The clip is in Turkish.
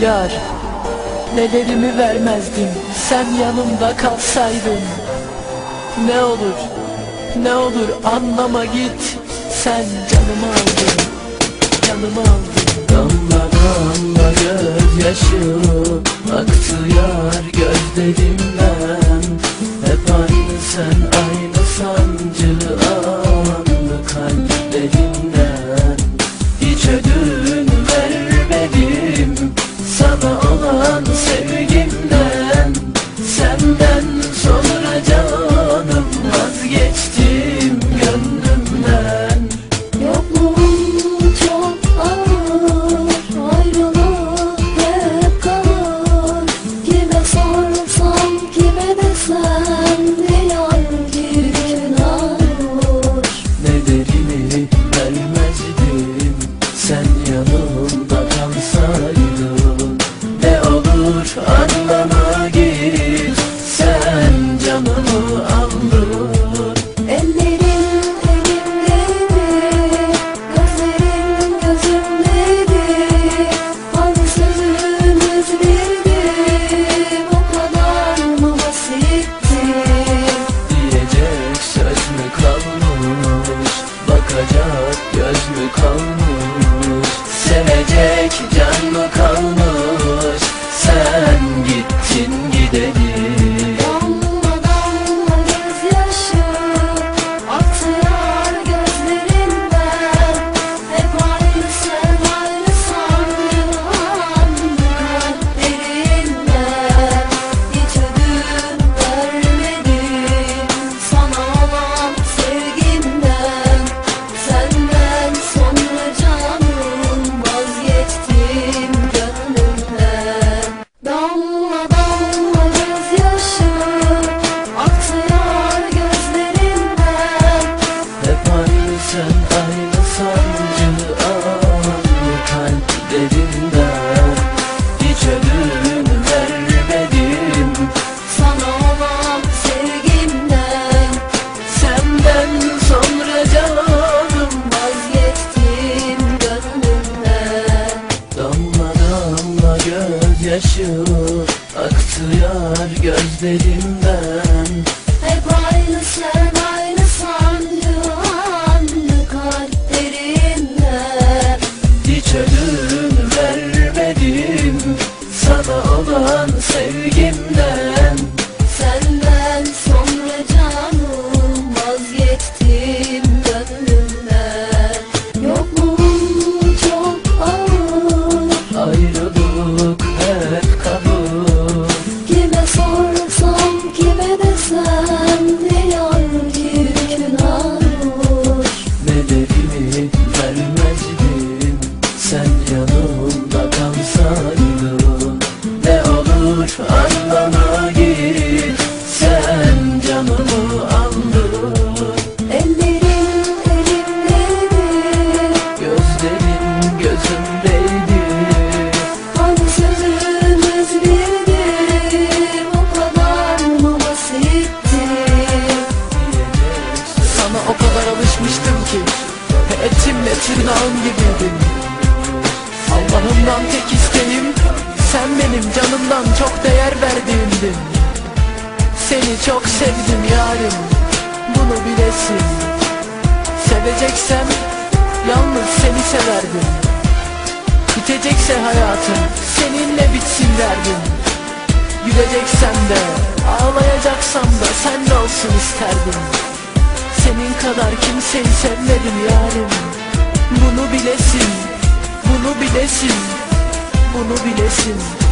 Yar nelerimi vermezdim. Sen yanımda kalsaydın. Ne olur ne olur anlama git. Sen canımı aldın canımı aldın. Damla damla gözyaşı aktı yar gözlerimden Hep aynı sen sancılı ağlandı kalbim ben. tırnağım gibiydim Allah'ımdan tek isteğim Sen benim canımdan çok değer verdiğimdin. Seni çok sevdim yarim Bunu bilesin. Seveceksem Yalnız seni severdim. Bitecekse hayatım Seninle bitsin derdim. Güleceksem de Ağlayacaksam da Sen de olsun isterdim. Senin kadar kimseyi sevmedim yarim bilesin Bunu bilesin Bunu bilesin.